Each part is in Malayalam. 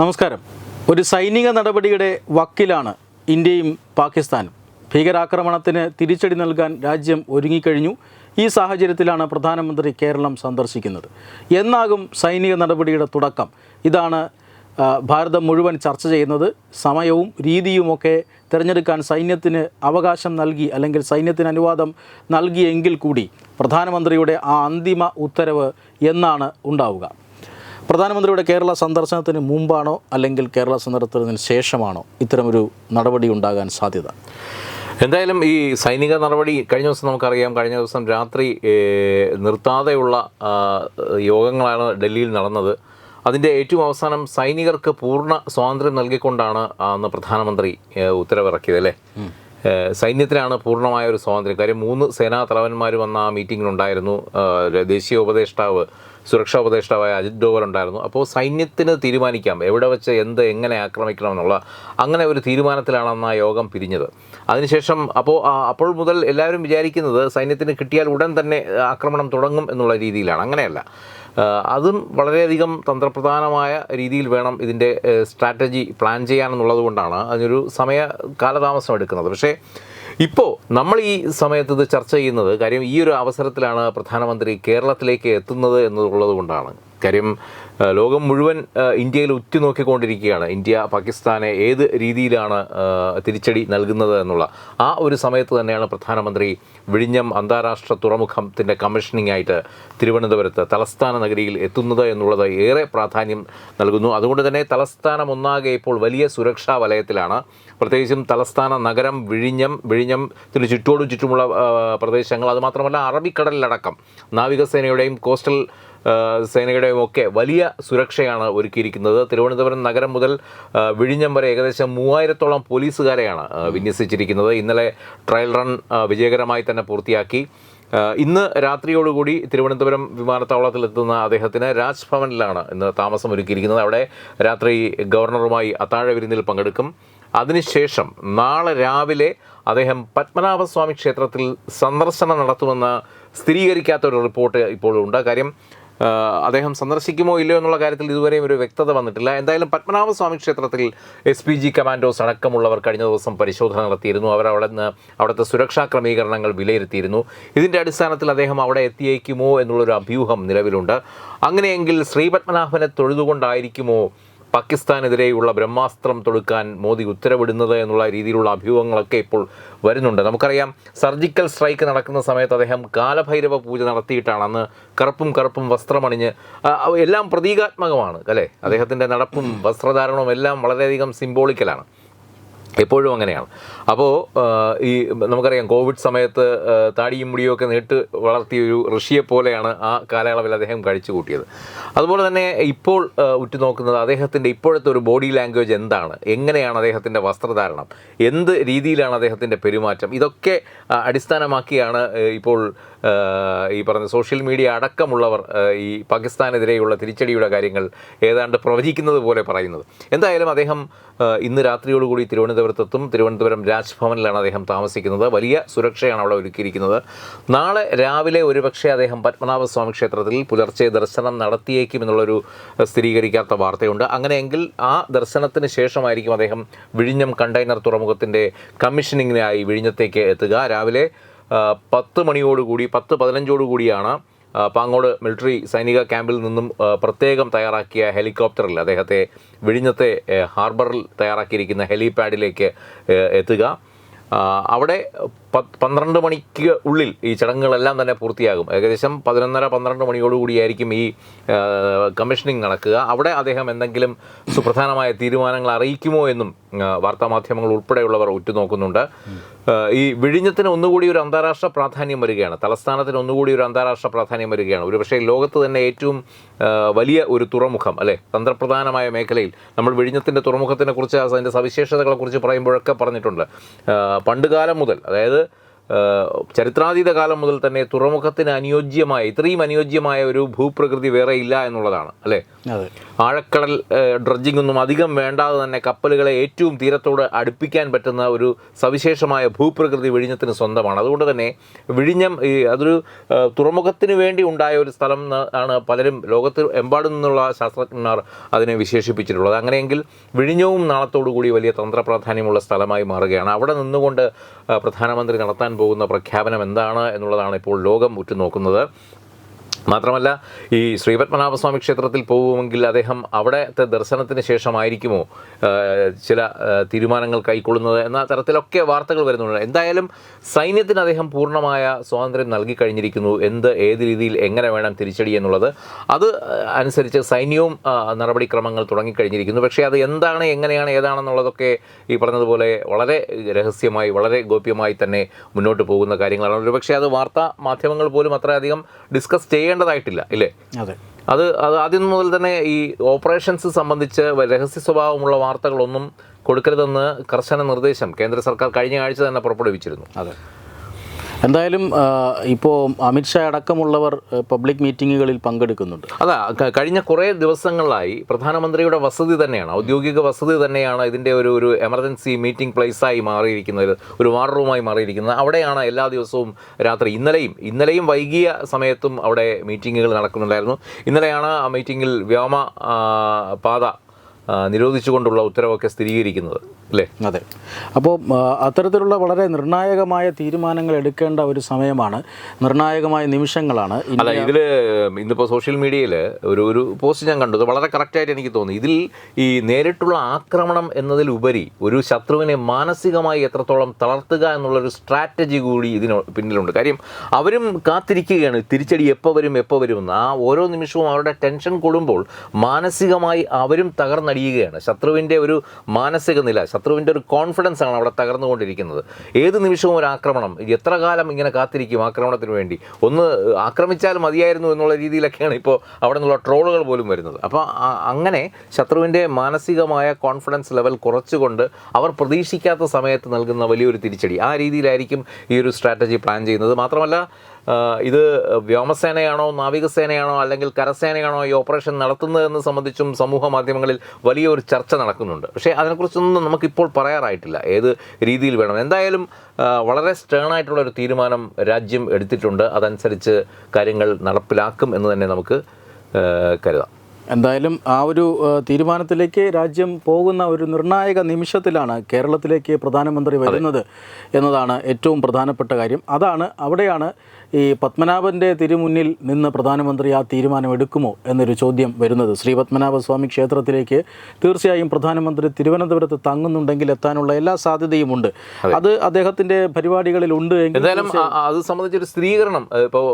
നമസ്കാരം. ഒരു സൈനിക നടപടിയുടെ വക്കിലാണ് ഇന്ത്യയും പാകിസ്ഥാനും. ഭീകരാക്രമണത്തിന് തിരിച്ചടി നൽകാൻ രാജ്യം ഒരുങ്ങിക്കഴിഞ്ഞു. ഈ സാഹചര്യത്തിലാണ് പ്രധാനമന്ത്രി കേരളം സന്ദർശിക്കുന്നത്. എന്നാകും സൈനിക നടപടിയുടെ തുടക്കം. ഇതാണ് ഭാരതം മുഴുവൻ ചർച്ച ചെയ്യുന്നത്. സമയവും രീതിയുമൊക്കെ തിരഞ്ഞെടുക്കാൻ സൈന്യത്തിന് അവകാശം നൽകി അല്ലെങ്കിൽ സൈന്യത്തിന് അനുവാദം നൽകിയെങ്കിൽ കൂടി പ്രധാനമന്ത്രിയുടെ ആ അന്തിമ ഉത്തരവ് എന്നാണ് ഉണ്ടാവുക. പ്രധാനമന്ത്രിയുടെ കേരള സന്ദർശനത്തിന് മുമ്പാണോ അല്ലെങ്കിൽ കേരള സന്ദർശനത്തിന് ശേഷമാണോ ഇത്തരമൊരു നടപടി ഉണ്ടാകാൻ സാധ്യത? എന്തായാലും ഈ സൈനിക നടപടി കഴിഞ്ഞ ദിവസം നമുക്കറിയാം. കഴിഞ്ഞ ദിവസം രാത്രി നിർത്താതെയുള്ള യോഗങ്ങളാണ് ഡൽഹിയിൽ നടന്നത്. അതിന്റെ ഏറ്റവും അവസാനം സൈനികർക്ക് പൂർണ സ്വാതന്ത്ര്യം നൽകിക്കൊണ്ടാണ് അന്ന് പ്രധാനമന്ത്രി ഉത്തരവിറക്കിയത് അല്ലേ? സൈന്യത്തിനാണ് പൂർണമായ ഒരു സ്വാതന്ത്ര്യം. കാര്യം മൂന്ന് സേനാ തലവന്മാർ വന്ന ആ മീറ്റിങ്ങിലുണ്ടായിരുന്നു. ദേശീയ ഉപദേഷ്ടാവ് സുരക്ഷാ ഉപദേഷ്ടാവായ അജിത് ഡോവൽ ഉണ്ടായിരുന്നു. അപ്പോൾ സൈന്യത്തിന് തീരുമാനിക്കാം. എവിടെ വെച്ച് എന്ത് എങ്ങനെ ആക്രമിക്കണമെന്നുള്ള അങ്ങനെ ഒരു തീരുമാനത്തിലാണ് അന്ന് ആ യോഗം പിരിഞ്ഞത്. അതിനുശേഷം അപ്പോൾ അപ്പോൾ മുതൽ എല്ലാവരും വിചാരിക്കുന്നത് സൈന്യത്തിന് കിട്ടിയാൽ ഉടൻ തന്നെ ആക്രമണം തുടങ്ങും എന്നുള്ള രീതിയിലാണ്. അങ്ങനെയല്ല. അതും വളരെയധികം തന്ത്രപ്രധാനമായ രീതിയിൽ വേണം ഇതിന്റെ സ്ട്രാറ്റജി പ്ലാൻ ചെയ്യാനെന്നുള്ളത് കൊണ്ടാണ്. അതിനൊരു സമയ കാലതാമസം എടുക്കുന്നത്. പക്ഷേ ഇപ്പോൾ നമ്മൾ ഈ സമയത്ത് ഇത് ചർച്ച ചെയ്യുന്നത് കാര്യം ഈ ഒരു അവസരത്തിലാണ് പ്രധാനമന്ത്രി കേരളത്തിലേക്ക് എത്തുന്നത് എന്നുള്ളത് കൊണ്ടാണ്. കാര്യം ലോകം മുഴുവൻ ഇന്ത്യയിൽ ഉറ്റുനോക്കിക്കൊണ്ടിരിക്കുകയാണ്. ഇന്ത്യ പാകിസ്ഥാനെ ഏത് രീതിയിലാണ് തിരിച്ചടി നൽകുന്നത് എന്നുള്ള ആ ഒരു സമയത്ത് തന്നെയാണ് പ്രധാനമന്ത്രി വിഴിഞ്ഞം അന്താരാഷ്ട്ര തുറമുഖത്തിന്റെ കമ്മീഷനിങ് ആയിട്ട് തിരുവനന്തപുരത്ത് തലസ്ഥാന നഗരിയിൽ എത്തുന്നത് എന്നുള്ളത് ഏറെ പ്രാധാന്യം നൽകുന്നു. അതുകൊണ്ട് തന്നെ തലസ്ഥാനം ഒന്നാകെ ഇപ്പോൾ വലിയ സുരക്ഷാ വലയത്തിലാണ്. പ്രത്യേകിച്ചും തലസ്ഥാന നഗരം വിഴിഞ്ഞം വിഴിഞ്ഞത്തിന് ചുറ്റോടും ചുറ്റുമുള്ള പ്രദേശങ്ങൾ അതുമാത്രമല്ല അറബിക്കടലിലടക്കം. നാവികസേനയുടെയും കോസ്റ്റൽ സേനയുടെയും ഒക്കെ വലിയ സുരക്ഷയാണ് ഒരുക്കിയിരിക്കുന്നത്. തിരുവനന്തപുരം നഗരം മുതൽ വിഴിഞ്ഞം വരെ ഏകദേശം മൂവായിരത്തോളം പോലീസുകാരെയാണ് വിന്യസിച്ചിരിക്കുന്നത്. ഇന്നലെ ട്രയൽ റൺ വിജയകരമായി തന്നെ പൂർത്തിയാക്കി. ഇന്ന് രാത്രിയോടുകൂടി തിരുവനന്തപുരം വിമാനത്താവളത്തിലെത്തുന്ന അദ്ദേഹത്തിന് രാജ്ഭവനിലാണ് ഇന്ന് താമസം ഒരുക്കിയിരിക്കുന്നത് അവിടെ രാത്രി ഗവർണറുമായി അത്താഴ വിരുന്നിൽ പങ്കെടുക്കും. അതിനുശേഷം നാളെ രാവിലെ അദ്ദേഹം പത്മനാഭസ്വാമി ക്ഷേത്രത്തിൽ സന്ദർശനം നടത്തുമെന്ന് സ്ഥിരീകരിക്കാത്ത ഒരു റിപ്പോർട്ട് ഇപ്പോഴുണ്ട് കാര്യം ആ, അദ്ദേഹം സന്ദർശിക്കുമോ ഇല്ലയോ എന്നുള്ള കാര്യത്തിൽ ഇതുവരെയും ഒരു വ്യക്തത വന്നിട്ടില്ല. എന്തായാലും പത്മനാഭസ്വാമി ക്ഷേത്രത്തിൽ എസ് പി ജി കമാൻഡോസ് അടക്കമുള്ളവർ കഴിഞ്ഞ ദിവസം പരിശോധന നടത്തിയിരുന്നു. അവർ അവിടെ നിന്ന് അവിടുത്തെ സുരക്ഷാ ക്രമീകരണങ്ങൾ വിലയിരുത്തിയിരുന്നു. ഇതിന്റെ അടിസ്ഥാനത്തിൽ അദ്ദേഹം അവിടെ എത്തിയേക്കുമോ എന്നുള്ളൊരു അഭ്യൂഹം നിലവിലുണ്ട്. അങ്ങനെയെങ്കിൽ ശ്രീപത്മനാഭനെ തൊഴുതുകൊണ്ടായിരിക്കുമോ പാകിസ്ഥാനെതിരെയുള്ള ബ്രഹ്മാസ്ത്രം തൊടുക്കാൻ മോദി ഉത്തരവിടുന്നത് എന്നുള്ള രീതിയിലുള്ള അഭ്യൂഹങ്ങളൊക്കെ ഇപ്പോൾ വരുന്നുണ്ട്. നമുക്കറിയാം സർജിക്കൽ സ്ട്രൈക്ക് നടക്കുന്ന സമയത്ത് അദ്ദേഹം കാലഭൈരവ പൂജ നടത്തിയിട്ടാണ് അന്ന് കറുപ്പും കറുപ്പും വസ്ത്രമണിഞ്ഞ് എല്ലാം പ്രതീകാത്മകമാണ് അല്ലേ? അദ്ദേഹത്തിന്റെ നടപ്പും വസ്ത്രധാരണവും എല്ലാം വളരെയധികം സിംബോളിക്കലാണ് എപ്പോഴും അങ്ങനെയാണ്. അപ്പോൾ ഈ നമുക്കറിയാം കോവിഡ് സമയത്ത് താടിയും മുടിയും ഒക്കെ നീട്ട് വളർത്തിയ ഒരു ഋഷിയെ പോലെയാണ് ആ കാലയളവിൽ അദ്ദേഹം കഴിച്ചു കൂട്ടിയത്. അതുപോലെ തന്നെ ഇപ്പോൾ ഉറ്റുനോക്കുന്നത് അദ്ദേഹത്തിന്റെ ഇപ്പോഴത്തെ ഒരു ബോഡി ലാംഗ്വേജ് എന്താണ്? എങ്ങനെയാണ് അദ്ദേഹത്തിന്റെ വസ്ത്രധാരണം? എന്ത് രീതിയിലാണ് അദ്ദേഹത്തിന്റെ പെരുമാറ്റം? ഇതൊക്കെ അടിസ്ഥാനമാക്കിയാണ് ഇപ്പോൾ ഈ പറഞ്ഞ സോഷ്യൽ മീഡിയ അടക്കമുള്ളവർ ഈ പാകിസ്ഥാനെതിരെയുള്ള തിരിച്ചടിയുടെ കാര്യങ്ങൾ ഏതാണ്ട് പ്രവചിക്കുന്നത് പോലെ പറയുന്നത്. എന്തായാലും അദ്ദേഹം ഇന്ന് രാത്രിയോടുകൂടി തിരുവനന്തപുരത്തെത്തും. തിരുവനന്തപുരം രാജ്ഭവനിലാണ് അദ്ദേഹം താമസിക്കുന്നത്. വലിയ സുരക്ഷയാണ് അവിടെ ഒരുക്കിയിരിക്കുന്നത്. നാളെ രാവിലെ ഒരുപക്ഷെ അദ്ദേഹം പത്മനാഭസ്വാമി ക്ഷേത്രത്തിൽ പുലർച്ചെ ദർശനം നടത്തിയേക്കും എന്നുള്ളൊരു സ്ഥിരീകരിക്കാത്ത വാർത്തയുണ്ട്. അങ്ങനെയെങ്കിൽ ആ ദർശനത്തിന് ശേഷമായിരിക്കും അദ്ദേഹം വിഴിഞ്ഞം കണ്ടെയ്നർ തുറമുഖത്തിന്റെ കമ്മീഷനിങ്ങിനായി വിഴിഞ്ഞത്തേക്ക് എത്തുക. രാവിലെ പത്ത് മണിയോടുകൂടി പത്ത് പതിനഞ്ചോടുകൂടിയാണ് പാങ്ങോട് മിലിറ്ററി സൈനിക ക്യാമ്പിൽ നിന്നും പ്രത്യേകം തയ്യാറാക്കിയ ഹെലികോപ്റ്ററിൽ അദ്ദേഹത്തെ വിഴിഞ്ഞത്തെ ഹാർബറിൽ തയ്യാറാക്കിയിരിക്കുന്ന ഹെലിപാഡിലേക്ക് എത്തുക. അവിടെ പന്ത്രണ്ട് മണിക്ക് ഉള്ളിൽ ഈ ചടങ്ങുകളെല്ലാം തന്നെ പൂർത്തിയാകും. ഏകദേശം പതിനൊന്നര പന്ത്രണ്ട് മണിയോടുകൂടിയായിരിക്കും ഈ കമ്മീഷനിങ് നടക്കുക. അവിടെ അദ്ദേഹം എന്തെങ്കിലും സുപ്രധാനമായ തീരുമാനങ്ങൾ അറിയിക്കുമോ എന്നും വാർത്താമാധ്യമങ്ങൾ ഉൾപ്പെടെയുള്ളവർ ഉറ്റുനോക്കുന്നുണ്ട്. ഈ വിഴിഞ്ഞത്തിന് ഒന്നുകൂടി ഒരു അന്താരാഷ്ട്ര പ്രാധാന്യം വരികയാണ്. തലസ്ഥാനത്തിന് ഒന്നുകൂടി ഒരു അന്താരാഷ്ട്ര പ്രാധാന്യം വരികയാണ്. ഒരു പക്ഷേ ലോകത്ത് തന്നെ ഏറ്റവും വലിയ ഒരു തുറമുഖം അല്ലേ? തന്ത്രപ്രധാനമായ മേഖലയിൽ നമ്മൾ വിഴിഞ്ഞത്തിന്റെ തുറമുഖത്തിനെ കുറിച്ച് അതിന്റെ സവിശേഷതകളെ കുറിച്ച് പറയുമ്പോഴൊക്കെ പറഞ്ഞിട്ടുണ്ട്. പണ്ടുകാലം മുതൽ അതായത് ചരിത്രാതീത കാലം മുതൽ തന്നെ തുറമുഖത്തിന് അനുയോജ്യമായ ഇത്രയും അനുയോജ്യമായ ഒരു ഭൂപ്രകൃതി വേറെ ഇല്ല എന്നുള്ളതാണ് അല്ലേ? ആഴക്കടൽ ഡ്രഡ്ജിംഗ് ഒന്നും അധികം വേണ്ടാതെ തന്നെ കപ്പലുകളെ ഏറ്റവും തീരത്തോട് അടുപ്പിക്കാൻ പറ്റുന്ന ഒരു സവിശേഷമായ ഭൂപ്രകൃതി വിഴിഞ്ഞത്തിന് സ്വന്തമാണ്. അതുകൊണ്ട് തന്നെ വിഴിഞ്ഞം ഈ അതൊരു തുറമുഖത്തിന് വേണ്ടി ഉണ്ടായ ഒരു സ്ഥലം ആണ് പലരും ലോകത്ത് എമ്പാടും നിന്നുള്ള ശാസ്ത്രജ്ഞന്മാർ അതിനെ വിശേഷിപ്പിച്ചിട്ടുള്ളത്. അങ്ങനെയെങ്കിൽ വിഴിഞ്ഞവും നാളത്തോടുകൂടി വലിയ തന്ത്രപ്രാധാന്യമുള്ള സ്ഥലമായി മാറുകയാണ്. അവിടെ നിന്നുകൊണ്ട് പ്രധാനമന്ത്രി നടത്താൻ പോകുന്ന പ്രഖ്യാപനം എന്താണ് എന്നുള്ളതാണ് ഇപ്പോൾ ലോകം ഉറ്റുനോക്കുന്നത്. മാത്രമല്ല ഈ ശ്രീപത്മനാഭസ്വാമി ക്ഷേത്രത്തിൽ പോകുമെങ്കിൽ അദ്ദേഹം അവിടത്തെ ദർശനത്തിന് ശേഷമായിരിക്കുമോ ചില തീരുമാനങ്ങൾ കൈക്കൊള്ളുന്നത് എന്ന തരത്തിലൊക്കെ വാർത്തകൾ വരുന്നുണ്ട്. എന്തായാലും സൈന്യത്തിന് അദ്ദേഹം പൂർണമായ സ്വാതന്ത്ര്യം നൽകി കഴിഞ്ഞിരിക്കുന്നു. എന്ത് ഏത് രീതിയിൽ എങ്ങനെ വേണം തിരിച്ചടി എന്നുള്ളത്. അത് അനുസരിച്ച് സൈന്യവും നടപടിക്രമങ്ങൾ തുടങ്ങിക്കഴിഞ്ഞിരിക്കുന്നു. പക്ഷേ അത് എന്താണ് എങ്ങനെയാണ് ഏതാണെന്നുള്ളതൊക്കെ ഈ പറഞ്ഞതുപോലെ വളരെ രഹസ്യമായി വളരെ ഗോപ്യമായി തന്നെ മുന്നോട്ട് പോകുന്ന കാര്യങ്ങളാണ്. ഒരുപക്ഷെ അത് വാർത്താ മാധ്യമങ്ങൾ പോലും അത്രയധികം ഡിസ്കസ് ചെയ്യേണ്ടതായിട്ടില്ല ഇല്ലേ? അതെ. അത് അത് ആദ്യം മുതൽ തന്നെ ഈ ഓപ്പറേഷൻസ് സംബന്ധിച്ച് രഹസ്യ സ്വഭാവമുള്ള വാർത്തകളൊന്നും കൊടുക്കരുതെന്ന് കർശന നിർദ്ദേശം കേന്ദ്ര സർക്കാർ കഴിഞ്ഞ ആഴ്ച തന്നെ പുറപ്പെടുവിച്ചിരുന്നു. അതെ. എന്തായാലും ഇപ്പോൾ അമിത്ഷാ അടക്കമുള്ളവർ പബ്ലിക് മീറ്റിങ്ങുകളിൽ പങ്കെടുക്കുന്നുണ്ട്. അതാ കഴിഞ്ഞ കുറേ ദിവസങ്ങളിലായി പ്രധാനമന്ത്രിയുടെ വസതി തന്നെയാണ് ഔദ്യോഗിക വസതി തന്നെയാണ് ഇതിന്റെ ഒരു ഒരു എമർജൻസി മീറ്റിംഗ് പ്ലേസായി മാറിയിരിക്കുന്നത് ഒരു വാർ റൂമായി മാറിയിരിക്കുന്നത്. അവിടെയാണ് എല്ലാ ദിവസവും രാത്രി ഇന്നലെയും ഇന്നലെയും വൈകിയ സമയത്തും അവിടെ മീറ്റിങ്ങുകൾ നടക്കുന്നുണ്ടായിരുന്നു. ഇന്നലെയാണ് ആ മീറ്റിങ്ങിൽ വ്യോമ പാത നിരോധിച്ചുകൊണ്ടുള്ള ഉത്തരവൊക്കെ സ്ഥിരീകരിക്കുന്നത് അല്ലേ? അതെ. അപ്പോൾ അത്തരത്തിലുള്ള വളരെ നിർണായകമായ തീരുമാനങ്ങൾ എടുക്കേണ്ട ഒരു സമയമാണ്. നിർണായകമായ നിമിഷങ്ങളാണ്. അല്ല ഇതിൽ ഇന്നിപ്പോൾ സോഷ്യൽ മീഡിയയിൽ ഒരു ഒരു പോസ്റ്റ് ഞാൻ കണ്ടു. വളരെ കറക്റ്റായിട്ട് എനിക്ക് തോന്നി. ഇതിൽ ഈ നേരിട്ടുള്ള ആക്രമണം എന്നതിലുപരി ഒരു ശത്രുവിനെ മാനസികമായി എത്രത്തോളം തളർത്തുക എന്നുള്ളൊരു സ്ട്രാറ്റജി കൂടി ഇതിന് പിന്നിലുണ്ട്. കാര്യം അവരും കാത്തിരിക്കുകയാണ്. തിരിച്ചടി എപ്പോൾ വരും എപ്പോൾ വരുമെന്ന്. ആ ഓരോ നിമിഷവും അവരുടെ ടെൻഷൻ കൂടുമ്പോൾ മാനസികമായി അവരും തകർന്നടിയുകയാണ് ശത്രുവിന്റെ ഒരു മാനസിക നില ശത്രുവിന്റെ ഒരു കോൺഫിഡൻസ് ആണ് അവിടെ തകർന്നുകൊണ്ടിരിക്കുന്നത്. ഏത് നിമിഷവും ഒരു ആക്രമണം എത്ര കാലം ഇങ്ങനെ കാത്തിരിക്കും ആക്രമണത്തിന് വേണ്ടി? ഒന്ന് ആക്രമിച്ചാൽ മതിയായിരുന്നു എന്നുള്ള രീതിയിലൊക്കെയാണ് ഇപ്പോൾ അവിടെ നിന്നുള്ള ട്രോളുകൾ പോലും വരുന്നത്. അപ്പോൾ അങ്ങനെ ശത്രുവിന്റെ മാനസികമായ കോൺഫിഡൻസ് ലെവൽ കുറച്ചുകൊണ്ട് അവർ പ്രതീക്ഷിക്കാത്ത സമയത്ത് നൽകുന്ന വലിയൊരു തിരിച്ചടി. ആ രീതിയിലായിരിക്കും ഈ ഒരു സ്ട്രാറ്റജി പ്ലാൻ ചെയ്യുന്നത്. മാത്രമല്ല ഇത് വ്യോമസേനയാണോ നാവികസേനയാണോ അല്ലെങ്കിൽ കരസേനയാണോ ഈ ഓപ്പറേഷൻ നടത്തുന്നതെന്ന് സംബന്ധിച്ചും സമൂഹ മാധ്യമങ്ങളിൽ വലിയൊരു ചർച്ച നടക്കുന്നുണ്ട്. പക്ഷേ അതിനെക്കുറിച്ചൊന്നും നമുക്കിപ്പോൾ പറയാറായിട്ടില്ല. ഏത് രീതിയിൽ വേണം. എന്തായാലും വളരെ സ്റ്റേൺ ആയിട്ടുള്ള ഒരു തീരുമാനം രാജ്യം എടുത്തിട്ടുണ്ട്. അതനുസരിച്ച് കാര്യങ്ങൾ നടപ്പിലാക്കും എന്ന് തന്നെ നമുക്ക് കരുതാം. എന്തായാലും ആ ഒരു തീരുമാനത്തിലേക്ക് രാജ്യം പോകുന്ന ഒരു നിർണായക നിമിഷത്തിലാണ് കേരളത്തിലേക്ക് പ്രധാനമന്ത്രി വരുന്നത് എന്നതാണ് ഏറ്റവും പ്രധാനപ്പെട്ട കാര്യം. അതാണ് അവിടെയാണ് ഈ പത്മനാഭന്റെ തിരുമുന്നിൽ നിന്ന് പ്രധാനമന്ത്രി ആ തീരുമാനം എടുക്കുമോ എന്നൊരു ചോദ്യം വരുന്നത്. ശ്രീ പത്മനാഭസ്വാമി ക്ഷേത്രത്തിലേക്ക് തീർച്ചയായും പ്രധാനമന്ത്രി തിരുവനന്തപുരത്ത് തങ്ങുന്നുണ്ടെങ്കിൽ എത്താനുള്ള എല്ലാ സാധ്യതയുമുണ്ട്. അത്. അദ്ദേഹത്തിന്റെ പരിപാടികളിൽ ഉണ്ട് എന്തായാലും അത് സംബന്ധിച്ചൊരു സ്ഥിരീകരണം. ഇപ്പോൾ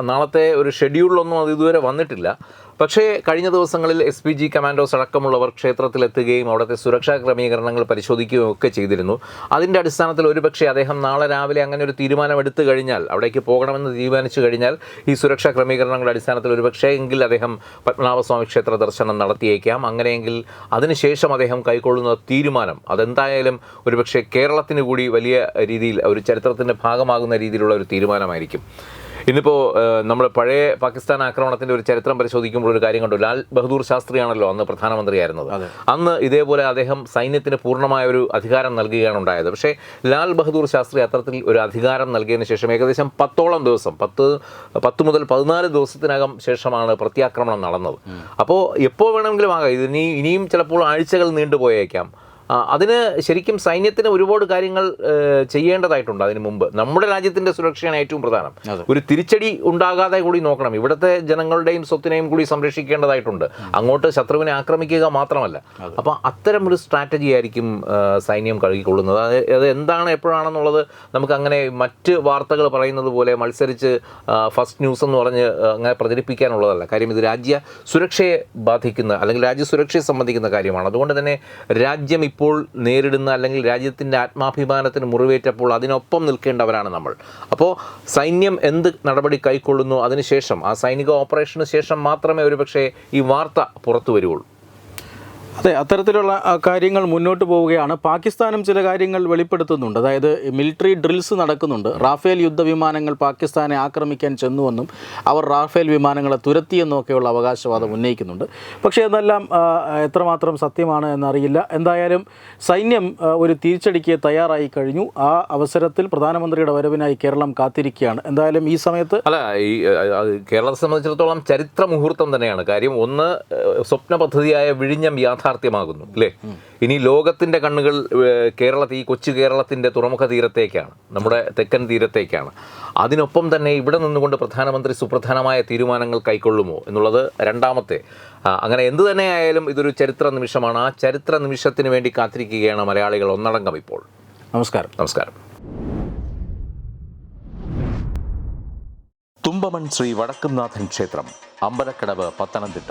നാളത്തെ ഒരു ഷെഡ്യൂളിലൊന്നും അത് ഇതുവരെ വന്നിട്ടില്ല. പക്ഷേ കഴിഞ്ഞ ദിവസങ്ങളിൽ എസ് പി ജി കമാൻഡോസ് അടക്കമുള്ളവർ ക്ഷേത്രത്തിലെത്തുകയും അവിടുത്തെ സുരക്ഷാ ക്രമീകരണങ്ങൾ പരിശോധിക്കുകയും ഒക്കെ ചെയ്തിരുന്നു. അതിന്റെ അടിസ്ഥാനത്തിൽ ഒരുപക്ഷെ അദ്ദേഹം നാളെ രാവിലെ അങ്ങനെ ഒരു തീരുമാനം എടുത്തു കഴിഞ്ഞാൽ അവിടേക്ക് പോകണമെന്ന് തീരുമാനിച്ചു കഴിഞ്ഞാൽ ഈ സുരക്ഷാ ക്രമീകരണങ്ങളുടെ അടിസ്ഥാനത്തിൽ ഒരുപക്ഷെ എങ്കിൽ അദ്ദേഹം പത്മനാഭസ്വാമി ക്ഷേത്ര ദർശനം നടത്തിയേക്കാം. അങ്ങനെയെങ്കിൽ അതിനുശേഷം അദ്ദേഹം കൈക്കൊള്ളുന്ന തീരുമാനം അതെന്തായാലും ഒരുപക്ഷെ കേരളത്തിന് കൂടി വലിയ രീതിയിൽ ഒരു ചരിത്രത്തിന്റെ ഭാഗമാകുന്ന രീതിയിലുള്ള ഒരു തീരുമാനമായിരിക്കും. ഇന്നിപ്പോൾ നമ്മൾ പഴയ പാകിസ്ഥാൻ ആക്രമണത്തിന്റെ ഒരു ചരിത്രം പരിശോധിക്കുമ്പോൾ ഒരു കാര്യം കണ്ടു. ലാൽ ബഹദൂർ ശാസ്ത്രിയാണല്ലോ അന്ന് പ്രധാനമന്ത്രിയായിരുന്നത്. അന്ന് ഇതേപോലെ അദ്ദേഹം സൈന്യത്തിന് പൂർണമായ ഒരു അധികാരം നൽകുകയാണ് ഉണ്ടായത്. പക്ഷേ ലാൽ ബഹദൂർ ശാസ്ത്രി അത്തരത്തിൽ ഒരു അധികാരം നൽകിയതിന് ശേഷം ഏകദേശം പത്തോളം ദിവസം പത്ത് പത്ത് മുതൽ പതിനാല് ദിവസത്തിനകം ശേഷമാണ് പ്രത്യാക്രമണം നടന്നത്. അപ്പോൾ എപ്പോൾ വേണമെങ്കിലും ആകാം. ഇതിനി ഇനിയും ചിലപ്പോൾ ആഴ്ചകൾ നീണ്ടുപോയേക്കാം. അതിന് ശരിക്കും സൈന്യത്തിന് ഒരുപാട് കാര്യങ്ങൾ ചെയ്യേണ്ടതായിട്ടുണ്ട് അതിന് മുമ്പ്. നമ്മുടെ രാജ്യത്തിന്റെ സുരക്ഷയാണ് ഏറ്റവും പ്രധാനം. ഒരു തിരിച്ചടി ഉണ്ടാകാതെ കൂടി നോക്കണം. ഇവിടുത്തെ ജനങ്ങളുടെയും സ്വത്തിനെയും കൂടി സംരക്ഷിക്കേണ്ടതായിട്ടുണ്ട്. അങ്ങോട്ട് ശത്രുവിനെ ആക്രമിക്കുക മാത്രമല്ല. അപ്പോൾ അത്തരം ഒരു സ്ട്രാറ്റജി ആയിരിക്കും സൈന്യം കഴുകിക്കൊള്ളുന്നത്. അത് അത് എന്താണ് എപ്പോഴാണെന്നുള്ളത് നമുക്ക് അങ്ങനെ മറ്റ് വാർത്തകൾ പറയുന്നത് പോലെ മത്സരിച്ച് ഫസ്റ്റ് ന്യൂസ് എന്ന് പറഞ്ഞ് അങ്ങനെ പ്രചരിപ്പിക്കാനുള്ളതല്ല. കാര്യം ഇത് രാജ്യ സുരക്ഷയെ ബാധിക്കുന്ന അല്ലെങ്കിൽ രാജ്യ സുരക്ഷയെ സംബന്ധിക്കുന്ന കാര്യമാണ്. അതുകൊണ്ട് തന്നെ രാജ്യം ഇപ്പോൾ നേരിടുന്ന അല്ലെങ്കിൽ രാജ്യത്തിന്റെ ആത്മാഭിമാനത്തിന് മുറിവേറ്റപ്പോൾ അതിനൊപ്പം നിൽക്കേണ്ടവരാണ് നമ്മൾ. അപ്പോൾ സൈന്യം എന്ത് നടപടി കൈക്കൊള്ളുന്നു? അതിനുശേഷം ആ സൈനിക ഓപ്പറേഷന് ശേഷം മാത്രമേ ഒരുപക്ഷേ ഈ വാർത്ത പുറത്തു വരുള്ളൂ അതെ അത്തരത്തിലുള്ള കാര്യങ്ങൾ മുന്നോട്ട് പോവുകയാണ്. പാകിസ്ഥാനും ചില കാര്യങ്ങൾ വെളിപ്പെടുത്തുന്നുണ്ട്. അതായത് മിലിറ്ററി ഡ്രിൽസ് നടക്കുന്നുണ്ട്. റാഫേൽ യുദ്ധവിമാനങ്ങൾ പാകിസ്ഥാനെ ആക്രമിക്കാൻ ചെന്നുവെന്നും അവർ റാഫേൽ വിമാനങ്ങളെ തുരത്തിയെന്നൊക്കെയുള്ള അവകാശവാദം ഉന്നയിക്കുന്നുണ്ട്. പക്ഷേ അതെല്ലാം എത്രമാത്രം സത്യമാണ് എന്നറിയില്ല. എന്തായാലും സൈന്യം ഒരു തിരിച്ചടിക്ക് തയ്യാറായി കഴിഞ്ഞു. ആ അവസരത്തിൽ പ്രധാനമന്ത്രിയുടെ വരവിനായി കേരളം കാത്തിരിക്കുകയാണ്. എന്തായാലും ഈ സമയത്ത് അല്ല ഈ കേരളത്തെ സംബന്ധിച്ചിടത്തോളം ചരിത്ര മുഹൂർത്തം തന്നെയാണ്. കാര്യം ഒന്ന് സ്വപ്ന പദ്ധതിയായ വിഴിഞ്ഞം യാഥാർത്ഥ്യമാകുന്നു അല്ലേ? ഇനി ലോകത്തിന്റെ കണ്ണുകൾ കേരളത്തിൽ ഈ കൊച്ചു കേരളത്തിന്റെ തുറമുഖ തീരത്തേക്കാണ് നമ്മുടെ തെക്കൻ തീരത്തേക്കാണ്. അതിനൊപ്പം തന്നെ ഇവിടെ നിന്നുകൊണ്ട് പ്രധാനമന്ത്രി സുപ്രധാനമായ തീരുമാനങ്ങൾ കൈക്കൊള്ളുമോ എന്നുള്ളത് രണ്ടാമത്തെ. അങ്ങനെ എന്തു തന്നെയായാലും ഇതൊരു ചരിത്ര നിമിഷമാണ്. ആ ചരിത്ര നിമിഷത്തിന് വേണ്ടി കാത്തിരിക്കുകയാണ് മലയാളികൾ ഒന്നടങ്കം ഇപ്പോൾ. നമസ്കാരം. നമസ്കാരം. തുമ്പമൺ ശ്രീ വടക്കുംനാഥൻ ക്ഷേത്രം അമ്പലക്കടവ് പത്തനംതിട്ട.